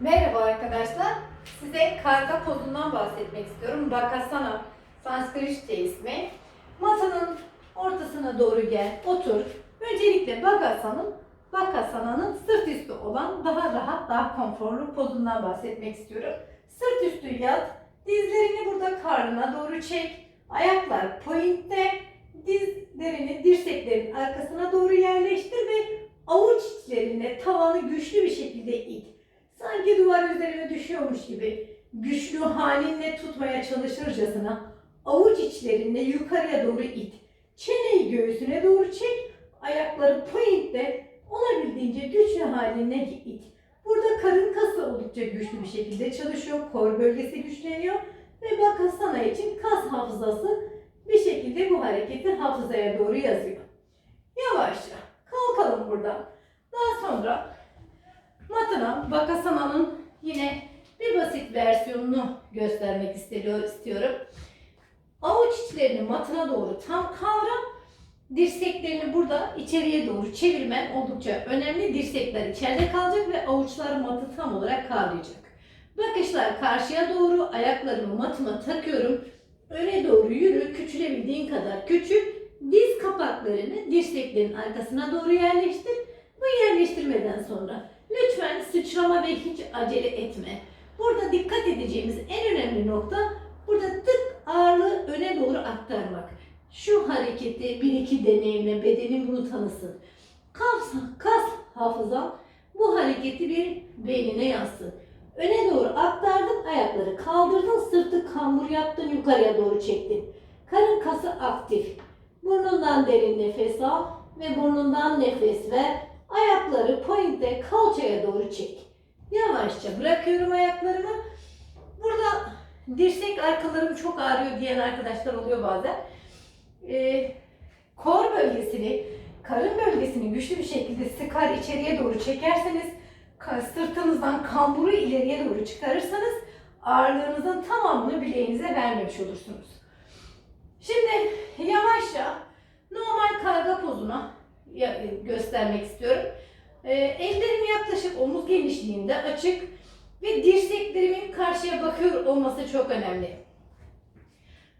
Merhaba arkadaşlar. Size karga pozundan bahsetmek istiyorum. Bakasana Sanskritçe ismi. Masanın ortasına doğru gel, otur. Öncelikle Bakasana'nın Bakasana'nın sırt üstü olan daha rahat, daha konforlu pozundan bahsetmek istiyorum. Sırt üstü yat, dizlerini burada karnına doğru çek. Ayaklar pointte, dizlerini dirseklerin arkasına doğru yerleştir ve avuç içlerine tavanı güçlü bir şekilde it. Sanki duvar üzerine düşüyormuş gibi güçlü halinle tutmaya çalışırcasına avuç içlerinde yukarıya doğru it. Çeneyi göğsüne doğru çek, ayakları pointte olabildiğince güçlü haline it. Burada karın kası oldukça güçlü bir şekilde çalışıyor, kor bölgesi güçleniyor ve bakasana için kas hafızası bir şekilde bu hareketi hafızaya doğru yazıyor. Yavaşça kalkalım buradan. Daha sonra matına Bakasana'nın yine bir basit versiyonunu göstermek istiyor, istiyorum. Avuç içlerini matına doğru tam kavra. Dirseklerini burada içeriye doğru çevirmen oldukça önemli. Dirsekler içeride kalacak ve avuçlar matı tam olarak kavrayacak. Bakışlar karşıya doğru, ayaklarımı matıma takıyorum. Öne doğru yürü, küçülebildiğin kadar küçül. Diz kapaklarını dirseklerin arkasına doğru yerleştir. Bu yerleştirmeden sonra sıçrama ve hiç acele etme. Burada dikkat edeceğimiz en önemli nokta burada tık ağırlığı öne doğru aktarmak. Şu hareketi bir iki deneyimle bedenin bunu tanısın. Kas, kas hafızam bu hareketi bir beynine yazsın. Öne doğru aktardın, ayakları kaldırdın, sırtı kambur yaptın, yukarıya doğru çektin. Karın kası aktif. Burnundan derin nefes al ve burnundan nefes ver. Ayakları pointe kalçaya doğru çek. Yavaşça bırakıyorum ayaklarımı. Burada dirsek arkalarım çok ağrıyor diyen arkadaşlar oluyor bazen. Ee, kor bölgesini, karın bölgesini güçlü bir şekilde sıkar içeriye doğru çekerseniz, sırtınızdan kamburu ileriye doğru çıkarırsanız ağırlığınızın tamamını bileğinize vermemiş olursunuz. Şimdi yavaşça normal karga pozuna göstermek istiyorum. Ee, ellerim yaklaşık omuz genişliğinde açık ve dirseklerimin karşıya bakıyor olması çok önemli.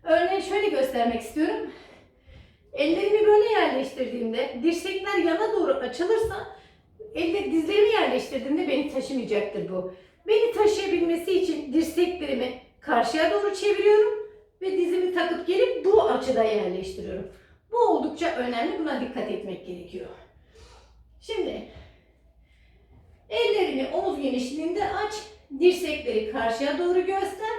Örneğin şöyle göstermek istiyorum. Ellerimi böyle yerleştirdiğimde dirsekler yana doğru açılırsa elde dizlerimi yerleştirdiğimde beni taşımayacaktır bu. Beni taşıyabilmesi için dirseklerimi karşıya doğru çeviriyorum ve dizimi takıp gelip bu açıda yerleştiriyorum. Bu oldukça önemli. Buna dikkat etmek gerekiyor. Şimdi ellerini omuz genişliğinde aç. Dirsekleri karşıya doğru göster.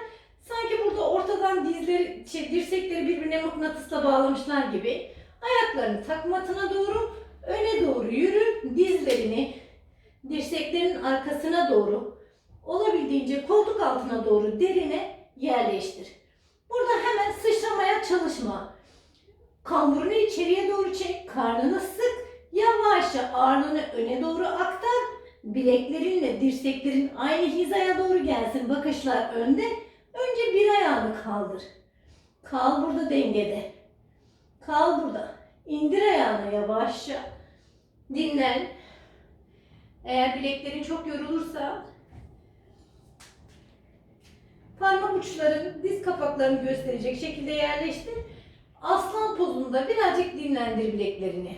Sanki burada ortadan dizleri, şey, dirsekleri birbirine mıknatısla bağlamışlar gibi. Ayaklarını takmatına doğru, öne doğru yürü. Dizlerini dirseklerin arkasına doğru, olabildiğince koltuk altına doğru derine yerleştir. Burada hemen sıçramaya çalışma. Kamburunu içeriye doğru çek, karnını sık, yavaşça ağırlığını öne doğru aktar. Bileklerinle dirseklerin aynı hizaya doğru gelsin. Bakışlar önde. Önce bir ayağını kaldır. Kal burada dengede. Kal burada. İndir ayağını yavaşça. Dinlen. Eğer bileklerin çok yorulursa parmak uçların diz kapaklarını gösterecek şekilde yerleştir. Aslan pozunda birazcık dinlendir bileklerini.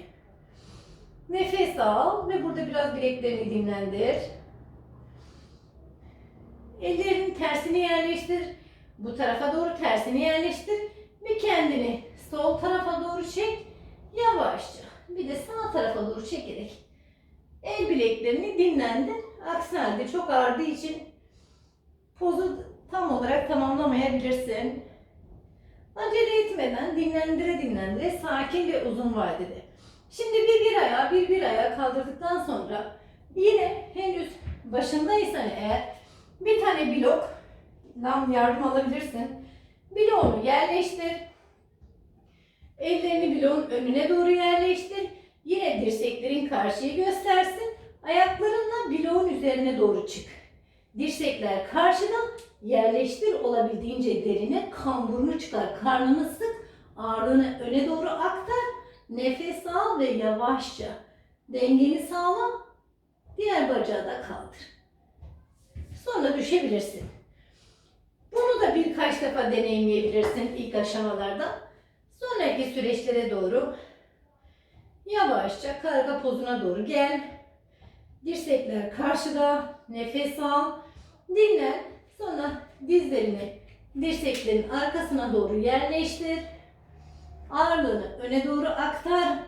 Nefes al ve burada biraz bileklerini dinlendir. Ellerinin tersini yerleştir. Bu tarafa doğru tersini yerleştir. Ve kendini sol tarafa doğru çek. Yavaşça. Bir de sağ tarafa doğru çekerek el bileklerini dinlendir. Aksi halde çok ağrıdığı için pozu tam olarak tamamlamayabilirsin. Acele etmeden dinlendire dinlendire sakin ve uzun vadede. Şimdi bir bir ayağı bir bir ayağı kaldırdıktan sonra yine henüz başındaysan eğer bir tane blokdan yardım alabilirsin. Bloğunu yerleştir. Ellerini bloğun önüne doğru yerleştir. Yine dirseklerin karşıyı göstersin. Ayaklarınla bloğun üzerine doğru çık. Dirsekler karşıda yerleştir olabildiğince derine kamburunu çıkar. Karnını sık. Ağırlığını öne doğru aktar. Nefes al ve yavaşça dengeni sağla. Diğer bacağı da kaldır. Sonra düşebilirsin. Bunu da birkaç defa deneyimleyebilirsin ilk aşamalarda. Sonraki süreçlere doğru yavaşça karga pozuna doğru gel. Dirsekler karşıda. Nefes al. Dinlen. Sonra dizlerini dirseklerin arkasına doğru yerleştir. Ağırlığını öne doğru aktar.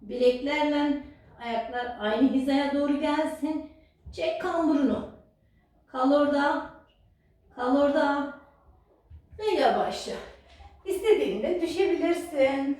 Bileklerle ayaklar aynı hizaya doğru gelsin. Çek kamburunu. Kal orada. Kal orada. Ve yavaşça. İstediğinde düşebilirsin.